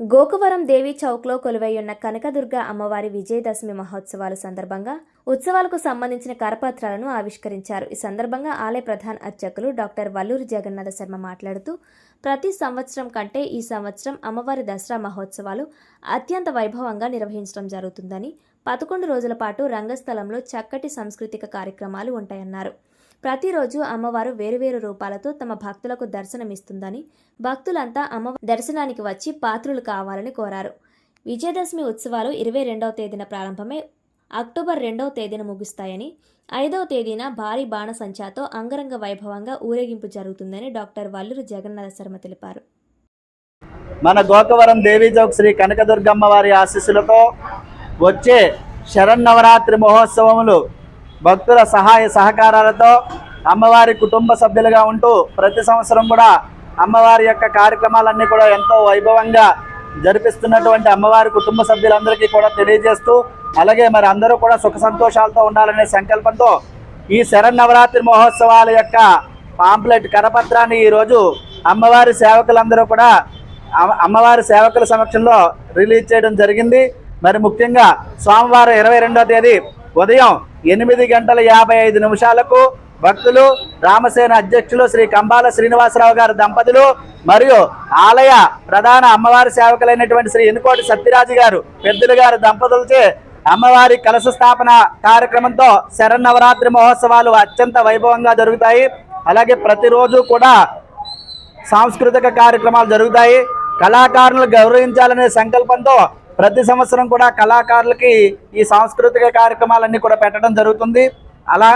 గోకువరం దేవి చౌక్లో కొలువైయున్న కనకదుర్గ అమ్మవారి విజయదశమి మహోత్సవాల సందర్భంగా ఉత్సవాలకు సంబంధించిన కరపత్రాలను ఆవిష్కరించారు. ఈ సందర్భంగా ఆలయ ప్రధాన అర్చకులు డాక్టర్ వల్లూరి జగన్నాథ శర్మ మాట్లాడుతూ ప్రతి సంవత్సరం కంటే ఈ సంవత్సరం అమ్మవారి దసరా మహోత్సవాలు అత్యంత వైభవంగా నిర్వహించడం జరుగుతుందని పదకొండు రోజుల పాటు రంగస్థలంలో చక్కటి సాంస్కృతిక కార్యక్రమాలు ఉంటాయన్నారు. ప్రతిరోజు అమ్మవారు వేరువేరు రూపాలతో తమ భక్తులకు దర్శనమిస్తుందని భక్తులంతా అమ్మ దర్శనానికి వచ్చి పాత్రులు కావాలని కోరారు. విజయదశమి ఉత్సవాలు ఇరవై రెండవ తేదీన ప్రారంభమై అక్టోబర్ రెండవ తేదీన ముగుస్తాయని ఐదవ తేదీన భారీ బాణసంచాతో అంగరంగ వైభవంగా ఊరేగింపు జరుగుతుందని డాక్టర్ వల్లూరు జగన్నాథ శర్మ తెలిపారు. మన గోకవరం దేవీచౌక్ శ్రీ కనకదుర్గమ్మ వారి ఆశీస్సులతో వచ్చే శరన్నవరాత్రి మహోత్సవములు భక్తుల సహాయ సహకారాలతో అమ్మవారి కుటుంబ సభ్యులుగా ఉంటూ ప్రతి సంవత్సరం కూడా అమ్మవారి యొక్క కార్యక్రమాలన్నీ కూడా ఎంతో వైభవంగా జరిపిస్తున్నటువంటి అమ్మవారి కుటుంబ సభ్యులందరికీ కూడా తెలియజేస్తూ అలాగే మరి అందరూ కూడా సుఖ సంతోషాలతో ఉండాలనే సంకల్పంతో ఈ శరన్నవరాత్రి మహోత్సవాల యొక్క పాంప్లెట్ కరపత్రాన్ని ఈరోజు అమ్మవారి సేవకులందరూ కూడా అమ్మ- అమ్మవారి సేవకుల సమక్షంలో రిలీజ్ చేయడం జరిగింది. మరి ముఖ్యంగా సోమవారం ఇరవై తేదీ ఉదయం ఎనిమిది గంటల యాభై ఐదు నిమిషాలకు భక్తులు రామసేన అధ్యక్షులు శ్రీ కంబాల శ్రీనివాసరావు గారి దంపతులు మరియు ఆలయ ప్రధాన అమ్మవారి సేవకులైనటువంటి శ్రీ ఎనుకోటి సత్యరాజు గారు పెద్దలు గారి దంపతులచే అమ్మవారి కలశ స్థాపన కార్యక్రమంతో శరన్నవరాత్రి మహోత్సవాలు అత్యంత వైభవంగా జరుగుతాయి. అలాగే ప్రతిరోజు కూడా సాంస్కృతిక కార్యక్రమాలు జరుగుతాయి. కళాకారులను గౌరవించాలనే సంకల్పంతో ప్రతి సంవత్సరం కూడా కళాకారులకి ఈ సాంస్కృతిక కార్యక్రమాలన్నీ కూడా పెట్టడం జరుగుతుంది. అలా